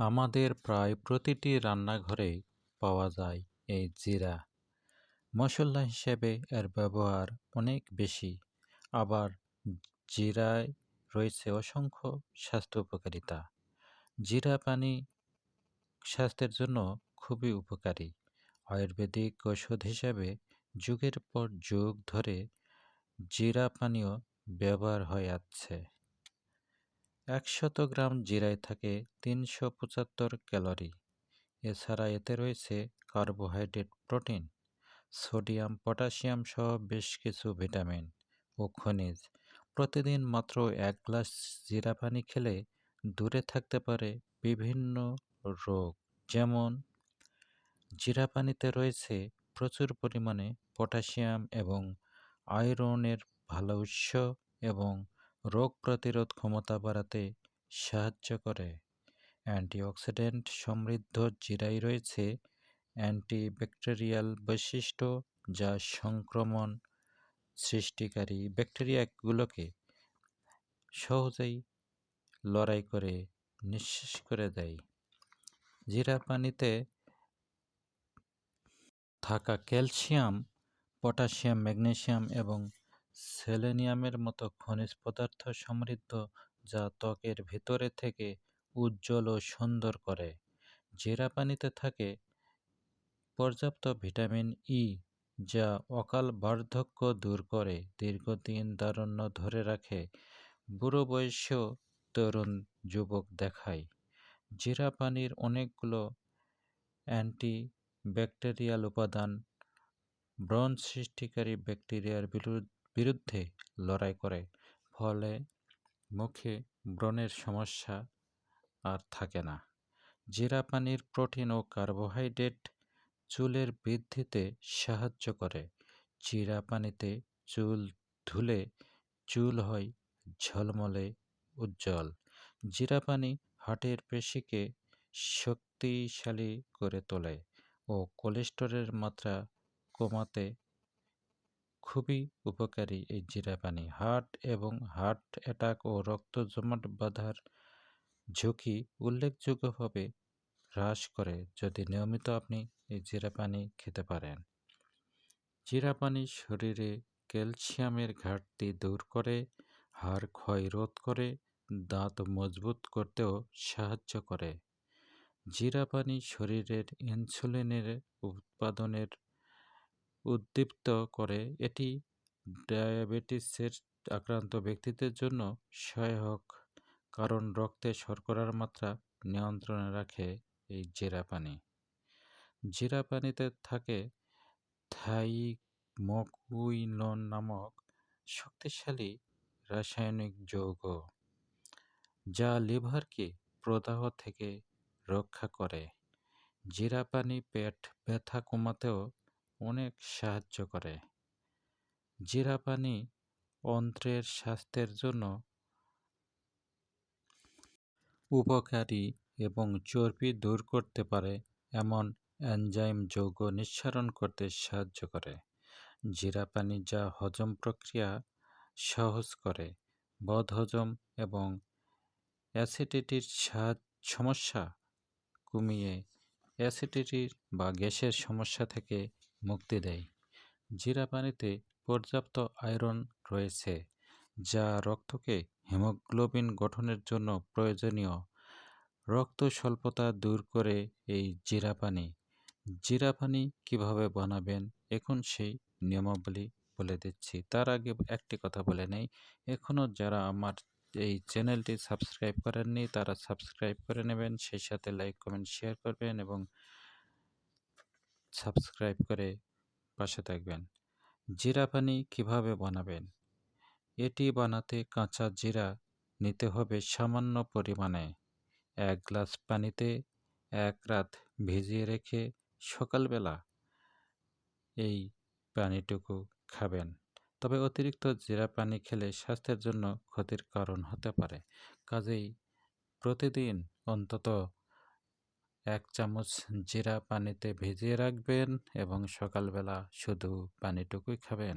আমাদের প্রায় প্রতিটি রান্নাঘরেই পাওয়া যায় এই জিরা। মশলা হিসেবে এর ব্যবহার অনেক বেশি। আবার জিরায় রয়েছে অসংখ্য স্বাস্থ্য উপকারিতা। জিরা পানি স্বাস্থ্যের জন্য খুবই উপকারী। আয়ুর্বেদিক ওষুধ হিসেবে যুগের পর যুগ ধরে জিরা পানীয় ব্যবহার হয়ে আসছে। একশত গ্রাম জিরায় থাকে তিনশো পঁচাত্তর ক্যালোরি। এছাড়া এতে রয়েছে কার্বোহাইড্রেট প্রোটিন, সোডিয়াম, পটাশিয়াম সহ বেশ কিছু ভিটামিন ও খনিজ। প্রতিদিন মাত্র এক গ্লাস জিরা পানি খেলে দূরে থাকতে পারে বিভিন্ন রোগ, যেমন জিরা পানিতে রয়েছে প্রচুর পরিমাণে পটাশিয়াম এবং আয়রনের ভালো উৎস এবং রোগ প্রতিরোধ ক্ষমতা বাড়াতে সাহায্য করে। অ্যান্টিঅক্সিডেন্ট সমৃদ্ধ জিরাই রয়েছে অ্যান্টিব্যাকটেরিয়াল বৈশিষ্ট্য যা সংক্রমণ সৃষ্টিকারী ব্যাকটেরিয়াগুলোকে সহজেই লড়াই করে, নিঃশেষ করে দেয়। জিরা পানিতে থাকা ক্যালসিয়াম, পটাশিয়াম ম্যাগনেশিয়াম এবং সেলেনিয়ামের মতো খনিজ পদার্থ সমৃদ্ধ যা ত্বকের ভেতরে থেকে উজ্জ্বল ও সুন্দর করে। জিরা পানিতে থাকে পর্যাপ্ত ভিটামিন ই যা অকাল বার্ধক্য দূর করে, দীর্ঘদিন দারণ্য ধরে রাখে বুড়ো বয়সেও তরুণ যুবক দেখায়। জিরা পানির অনেকগুলো অ্যান্টি ব্যাকটেরিয়াল উপাদান ব্রণ সৃষ্টিকারী ব্যাকটেরিয়ার বিরুদ্ধে লড়াই করে, ফলে মুখে ব্রণের সমস্যা আর থাকে না। জিরা পানির প্রোটিন ও কার্বোহাইড্রেট চুলের বৃদ্ধিতে সাহায্য করে। জিরা পানিতে চুল ধুলে চুল হয় ঝলমলে উজ্জ্বল। জিরা পানি হার্টের পেশিকে শক্তিশালী করে তোলে ও কোলেস্টেরলের মাত্রা কমাতে খুবই উপকারী এই জিরা পানি হার্ট এবং হার্ট অ্যাটাক ও রক্ত জমাট বাঁধার ঝুঁকি উল্লেখযোগ্যভাবে হ্রাস করে যদি নিয়মিত আপনি এই জিরা পানি খেতে পারেন। জিরা পানি শরীরে ক্যালসিয়ামের ঘাটতি দূর করে, হাড় ক্ষয় রোধ করে, দাঁত মজবুত করতেও সাহায্য করে। জিরা পানি শরীরের ইনসুলিনের উৎপাদনের উদ্দীপ্ত করে। এটি ডায়াবেটিসের আক্রান্ত ব্যক্তিদের জন্য সহায়ক, কারণ রক্তে শর্করার মাত্রা নিয়ন্ত্রণে রাখে এই জিরা পানি। জিরা পানিতে থাকে থাইমকুইনন নামক শক্তিশালী রাসায়নিক যৌগ, যা লিভারকে প্রদাহ থেকে রক্ষা করে। জিরা পানি পেট ব্যথা কমাতেও অনেক সাহায্য করে। জিরা পানি অন্ত্রের স্বাস্থ্যের জন্য উপকারী এবং চর্বি দূর করতে পারে, এমন এনজাইম যৌগ নিঃসরণ করতে সাহায্য করে। জিরা পানি যা হজম প্রক্রিয়া সহজ করে বদহজম এবং অ্যাসিডিটির সমস্যা কমিয়ে অ্যাসিডিটির বা গ্যাসের সমস্যা থেকে মুক্তি দেয়। জিরা পানিতে পর্যাপ্ত আয়রন রয়েছে, যা রক্তকে হিমোগ্লোবিন গঠনের জন্য প্রয়োজনীয়। রক্ত স্বল্পতা দূর করে এই জিরা পানি জিরা পানি কীভাবে বানাবেন? এখন সেই নিয়মাবলী বলে দিচ্ছি। তার আগে একটি কথা বলে নেই। এখনও যারা আমার এই চ্যানেলটি সাবস্ক্রাইব করেননি তারা সাবস্ক্রাইব করে নেবেন, সেই সাথে লাইক, কমেন্ট, শেয়ার করবেন এবং সাবস্ক্রাইব করে পাশে থাকবেন। জিরা পানি কীভাবে বানাবেন? এটি বানাতে কাঁচা জিরা নিতে হবে সামান্য পরিমাণে। এক গ্লাস পানিতে এক রাত ভিজিয়ে রেখে সকালবেলা এই পানিটুকু খাবেন। তবে অতিরিক্ত জিরা পানি খেলে স্বাস্থ্যের জন্য ক্ষতির কারণ হতে পারে। কাজেই প্রতিদিন অন্তত এক চামচ জিরা পানিতে ভিজিয়ে রাখবেন এবং সকালবেলা শুধু পানিটুকুই খাবেন।